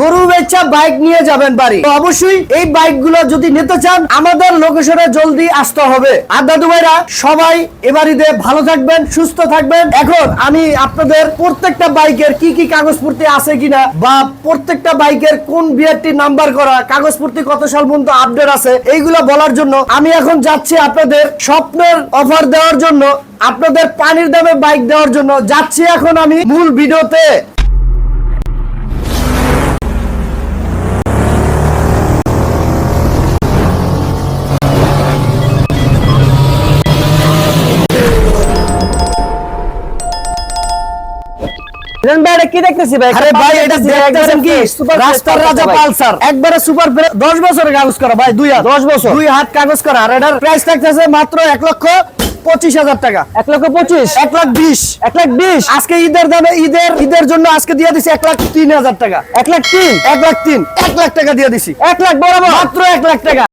গরু বেচা বাইক নিয়ে যাবেন বাড়ি। অবশ্যই এই বাইকগুলো যদি নিতে চান, আমাদের লোকেশনে জলদি আসতে হবে। আর দাদু ভাইরা, সবাই এবারিতে ভালো থাকবেন, সুস্থ থাকবেন। এখন আমি আপনাদের প্রত্যেকটা বাইকের কি কি কাগজপত্র আছে কিনা, বা প্রত্যেকটা বাইকের কোন বিআরটি নাম্বার করা, কাগজপত্র কত সাল পর্যন্ত আপডেট আছে, এইগুলো বলার জন্য আমি এখন যাচ্ছি আপনাদের স্বপ্নের অফার দেওয়ার জন্য, আপনাদের পানির দামে বাইক দেওয়ার জন্য। যাচ্ছি এখন আমি মূল ভিডিওতে। কি দেখতেছি ভাই? আরে ভাই এটা দেখতেছেন কি? রাস্তার রাজা পালসার। একবারে সুপার 10 বছরের কাগজ করা ভাই দুই হাত। 10 বছর? দুই হাত কাগজ করা আর এটার প্রাইস থাকতেছে মাত্র 1 লক্ষ পঁচিশ হাজার টাকা। এক লক্ষ পঁচিশ? এক লাখ বিশ। এক লাখ বিশ? আজকে ঈদের দামে ঈদের ঈদের জন্য আজকে দিয়ে দিছি এক লাখ তিন হাজার টাকা। এক লাখ তিন? এক লাখ তিন এক লাখ টাকা দিয়ে দিছি। এক লাখ বরাবর? মাত্র এক লাখ টাকা।